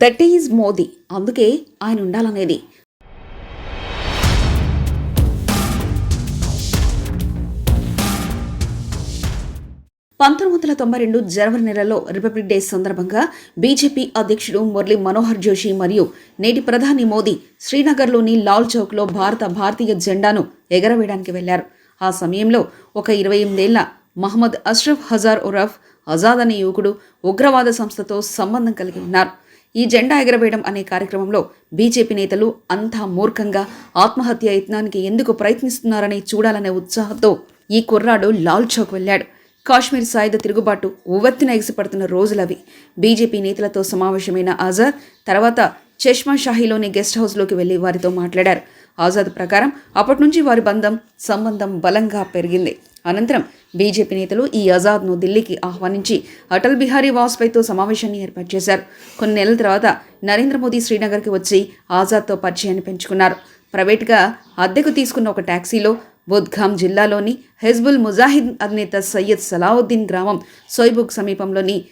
That is Modi అందుకే ఆయన ఉండాలనేది. పంతొమ్మిది వందల తొంభై రెండు జనవరి నెలలో రిపబ్లిక్ డే సందర్భంగా బీజేపీ అధ్యక్షుడు మురళీ మనోహర్ జోషి మరియు నేటి ప్రధాని మోదీ శ్రీనగర్లోని లాల్ చౌక్లో భారత భారతీయ జెండాను ఎగరవేయడానికి వెళ్ళారు ఆ సమయంలో ఒక ఇరవై ఎనిమిదేళ్ళ మహమ్మద్ అష్రఫ్ హజార్ ఉరఫ్ ఆజాద్ అనే యువకుడు ఉగ్రవాద సంస్థతో సంబంధం కలిగి ఉన్నారు. ఈ జెండా ఎగరవేయడం అనే కార్యక్రమంలో బీజేపీ నేతలు అంతా మూర్ఖంగా ఆత్మహత్య యత్నానికి ఎందుకు ప్రయత్నిస్తున్నారని చూడాలనే ఉత్సాహంతో ఈ కుర్రాడు లాల్ చౌక్ వెళ్ళాడు. కాశ్మీర్ సాయుధ తిరుగుబాటు ఉవ్వెత్తున ఎగిసిపడుతున్న రోజులవి. బీజేపీ నేతలతో సమావేశమైన ఆజాద్ తర్వాత చష్మా షాహీలోని గెస్ట్ హౌస్లోకి వెళ్ళి వారితో మాట్లాడారు. ఆజాద్ ప్రకారం అప్పటి నుంచి వారి బంధం సంబంధం బలంగా పెరిగింది. అనంతరం బీజేపీ నేతలు ఈ ఆజాద్ను ఢిల్లీకి ఆహ్వానించి అటల్ బిహారీ వాజ్పేయితో సమావేశాన్ని ఏర్పాటు చేశారు. కొన్ని నెలల తర్వాత నరేంద్ర మోదీ శ్రీనగర్కి వచ్చి ఆజాద్తో పరిచయాన్ని పెంచుకున్నారు. ప్రైవేట్గా అద్దెకు తీసుకున్న ఒక ట్యాక్సీలో బుద్గాం జిల్లాలోని హెజ్బుల్ ముజాహిద్ అధినేత సయ్యద్ సలావుద్దీన్ గ్రామం సోయిబుక్ సమీపంలోని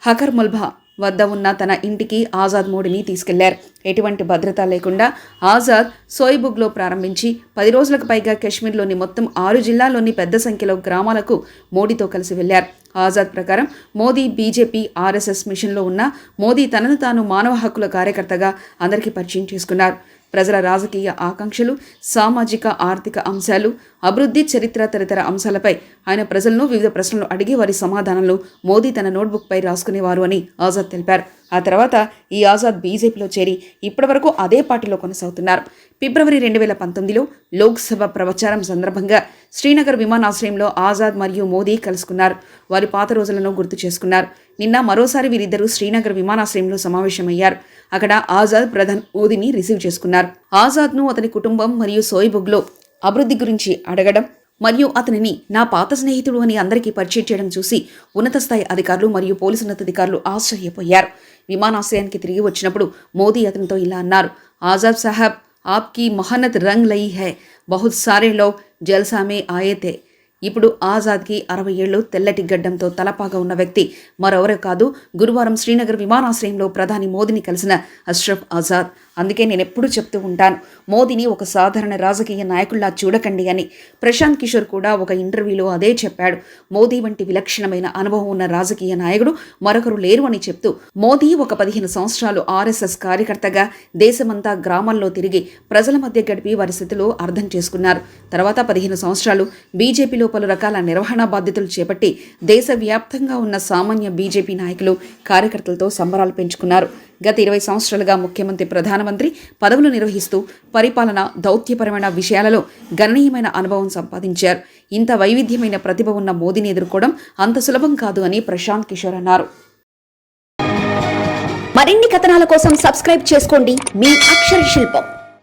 హకర్ ముల్భా వద్ద ఉన్న తన ఇంటికి ఆజాద్ మోడీని తీసుకెళ్ళారు. ఎటువంటి భద్రత లేకుండా ఆజాద్ సోయిబుగ్లో ప్రారంభించి పది రోజులకు పైగా కశ్మీర్లోని మొత్తం ఆరు జిల్లాల్లోని పెద్ద సంఖ్యలో గ్రామాలకు మోడీతో కలిసి వెళ్ళారు. ఆజాద్ ప్రకారం మోదీ బీజేపీ ఆర్ఎస్ఎస్ మిషన్లో ఉన్న మోదీ తనను తాను మానవ హక్కుల కార్యకర్తగా అందరికీ పరిచయం చేసుకున్నారు. ప్రజల రాజకీయ ఆకాంక్షలు సామాజిక ఆర్థిక అంశాలు అభివృద్ధి చరిత్ర తదితర అంశాలపై ఆయన ప్రజలను వివిధ ప్రశ్నలు అడిగి వారి సమాధానాలు మోదీ తన నోట్బుక్పై రాసుకునేవారు అని ఆజాద్ తెలిపారు. ఆ తర్వాత ఈ ఆజాద్ బీజేపీలో చేరి ఇప్పటివరకు అదే పార్టీలో కొనసాగుతున్నారు. ఫిబ్రవరి రెండు వేల పంతొమ్మిదిలో లోక్సభ ప్రచారం సందర్భంగా శ్రీనగర్ విమానాశ్రయంలో ఆజాద్ మరియు మోదీ కలుసుకున్నారు. వారి పాత రోజులను గుర్తు చేసుకున్నారు. నిన్న మరోసారి వీరిద్దరూ శ్రీనగర్ విమానాశ్రయంలో సమావేశమయ్యారు. అక్కడ ఆజాద్ ప్రధాన్ మోదీని రిసీవ్ చేసుకున్నారు. ఆజాద్ను అతని కుటుంబం మరియు సోయిబుగ్లో అభివృద్ధి గురించి అడగడం మరియు అతనిని నా పాత స్నేహితుడు అని అందరికీ పరిచయం చేయడం చూసి ఉన్నత స్థాయి అధికారులు మరియు పోలీసు ఉన్నతాధికారులు ఆశ్చర్యపోయారు. విమానాశ్రయానికి తిరిగి వచ్చినప్పుడు మోదీ అతనితో ఇలా అన్నారు ఆజాద్ సాహబ్ ఆప్కి మహనత్ రంగ్ లయి హై బహుత్ సారే లో జల్సామే ఇప్పుడు ఆజాద్కి అరవై ఏళ్ళు తెల్లటి గడ్డంతో తలపాగా ఉన్న వ్యక్తి మరెవరో కాదు గురువారం శ్రీనగర్ విమానాశ్రయంలో ప్రధాని మోదీని కలిసిన అష్రఫ్ ఆజాద్. అందుకే నేను ఎప్పుడూ చెప్తూ ఉంటాను మోదీని ఒక సాధారణ రాజకీయ నాయకుల్లా చూడకండి అని. ప్రశాంత్ కిషోర్ కూడా ఒక ఇంటర్వ్యూలో అదే చెప్పాడు. మోదీ వంటి విలక్షణమైన అనుభవం ఉన్న రాజకీయ నాయకుడు మరొకరు లేరు అని చెప్తూ మోదీ ఒక పదిహేను సంవత్సరాలు ఆర్ఎస్ఎస్ కార్యకర్తగా దేశమంతా గ్రామాల్లో తిరిగి ప్రజల మధ్య గడిపి వారి స్థితిలో అర్థం చేసుకున్నారు. తర్వాత పదిహేను సంవత్సరాలు బీజేపీలో పలు రకాల నిర్వహణ బాధ్యతలు చేపట్టి దేశవ్యాప్తంగా ఉన్న సామాన్య బీజేపీ నాయకులు కార్యకర్తలతో సంబరాలు పెంచుకున్నారు. గత ఇరవై సంవత్సరాలుగా ముఖ్యమంత్రి ప్రధానమంత్రి పదవులు నిర్వహిస్తూ పరిపాలన దౌత్యపరమైన విషయాలలో గణనీయమైన అనుభవం సంపాదించారు. ఇంత వైవిధ్యమైన ప్రతిభ ఉన్న మోదీని ఎదుర్కోవడం అంత సులభం కాదు అని ప్రశాంత్ కిషోర్ అన్నారు. మరిన్ని కథనాల కోసం సబ్స్క్రైబ్ చేసుకోండి. మీ అక్షర శిల్పం.